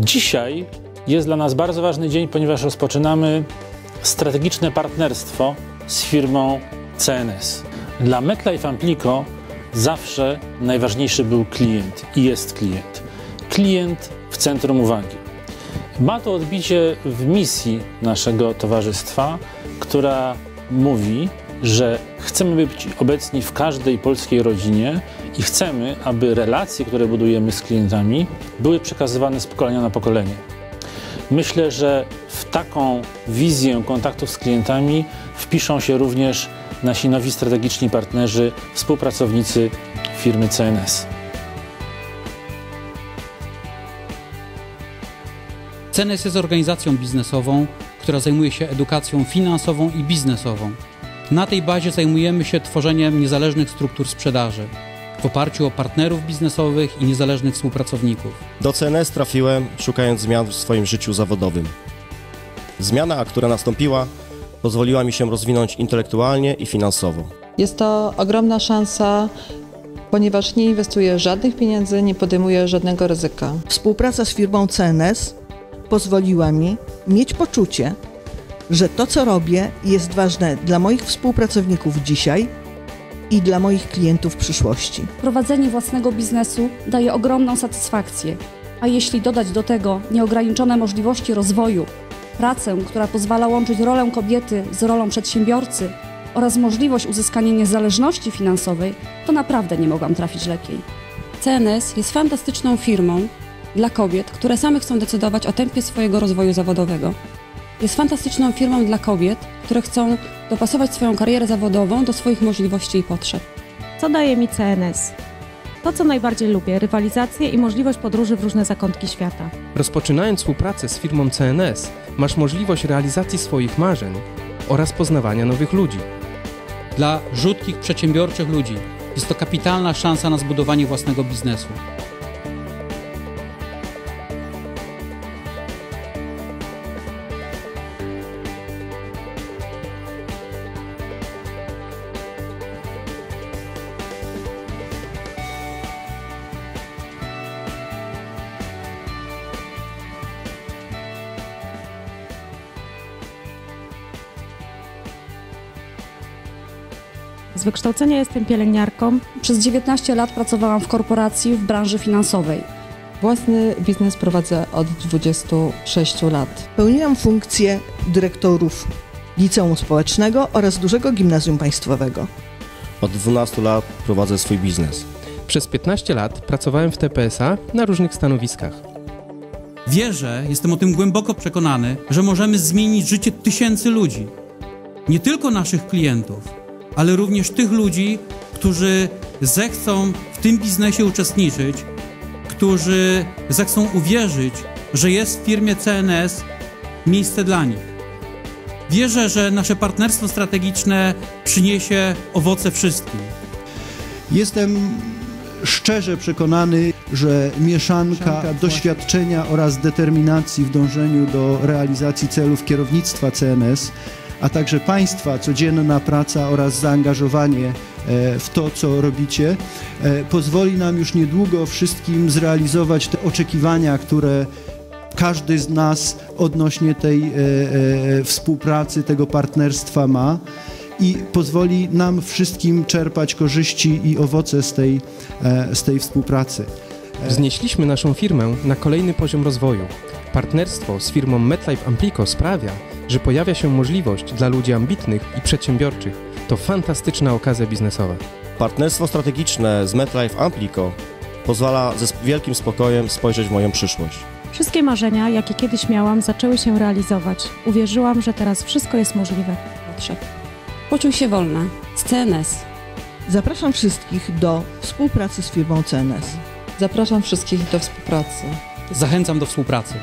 Dzisiaj jest dla nas bardzo ważny dzień, ponieważ rozpoczynamy strategiczne partnerstwo z firmą CNS. Dla MetLife Amplico zawsze najważniejszy był klient i jest klient. Klient w centrum uwagi. Ma to odbicie w misji naszego towarzystwa, która mówi, że chcemy być obecni w każdej polskiej rodzinie i chcemy, aby relacje, które budujemy z klientami, były przekazywane z pokolenia na pokolenie. Myślę, że w taką wizję kontaktów z klientami wpiszą się również nasi nowi strategiczni partnerzy, współpracownicy firmy CNS. CNS jest organizacją biznesową, która zajmuje się edukacją finansową i biznesową. Na tej bazie zajmujemy się tworzeniem niezależnych struktur sprzedaży w oparciu o partnerów biznesowych i niezależnych współpracowników. Do CNS trafiłem szukając zmian w swoim życiu zawodowym. Zmiana, która nastąpiła, pozwoliła mi się rozwinąć intelektualnie i finansowo. Jest to ogromna szansa, ponieważ nie inwestuję żadnych pieniędzy, nie podejmuję żadnego ryzyka. Współpraca z firmą CNS pozwoliła mi mieć poczucie, że to, co robię, jest ważne dla moich współpracowników dzisiaj i dla moich klientów w przyszłości. Prowadzenie własnego biznesu daje ogromną satysfakcję, a jeśli dodać do tego nieograniczone możliwości rozwoju, pracę, która pozwala łączyć rolę kobiety z rolą przedsiębiorcy oraz możliwość uzyskania niezależności finansowej, to naprawdę nie mogłam trafić lepiej. CNS jest fantastyczną firmą dla kobiet, które same chcą decydować o tempie swojego rozwoju zawodowego. Jest fantastyczną firmą dla kobiet, które chcą dopasować swoją karierę zawodową do swoich możliwości i potrzeb. Co daje mi CNS? To, co najbardziej lubię, rywalizację i możliwość podróży w różne zakątki świata. Rozpoczynając współpracę z firmą CNS, masz możliwość realizacji swoich marzeń oraz poznawania nowych ludzi. Dla rzutkich, przedsiębiorczych ludzi jest to kapitalna szansa na zbudowanie własnego biznesu. Z wykształcenia jestem pielęgniarką. Przez 19 lat pracowałam w korporacji w branży finansowej. Własny biznes prowadzę od 26 lat. Pełniłam funkcję dyrektorów liceum społecznego oraz dużego gimnazjum państwowego. Od 12 lat prowadzę swój biznes. Przez 15 lat pracowałem w TPSA na różnych stanowiskach. Wierzę, jestem o tym głęboko przekonany, że możemy zmienić życie tysięcy ludzi. Nie tylko naszych klientów, ale również tych ludzi, którzy zechcą w tym biznesie uczestniczyć, którzy zechcą uwierzyć, że jest w firmie CNS miejsce dla nich. Wierzę, że nasze partnerstwo strategiczne przyniesie owoce wszystkim. Jestem szczerze przekonany, że mieszanka doświadczenia oraz determinacji w dążeniu do realizacji celów kierownictwa CNS, a także Państwa codzienna praca oraz zaangażowanie e, w to, co robicie, e, pozwoli nam już niedługo wszystkim zrealizować te oczekiwania, które każdy z nas odnośnie tej e, współpracy, tego partnerstwa ma i pozwoli nam wszystkim czerpać korzyści i owoce z tej, z tej współpracy. Wznieśliśmy naszą firmę na kolejny poziom rozwoju. Partnerstwo z firmą MetLife Amplico sprawia, że pojawia się możliwość dla ludzi ambitnych i przedsiębiorczych. To fantastyczna okazja biznesowa. Partnerstwo strategiczne z MetLife Amplico pozwala ze wielkim spokojem spojrzeć w moją przyszłość. Wszystkie marzenia, jakie kiedyś miałam, zaczęły się realizować. Uwierzyłam, że teraz wszystko jest możliwe. Potrzeb. Poczuj się wolna z CNS. Zapraszam wszystkich do współpracy z firmą CNS. Zapraszam wszystkich do współpracy. Zachęcam do współpracy.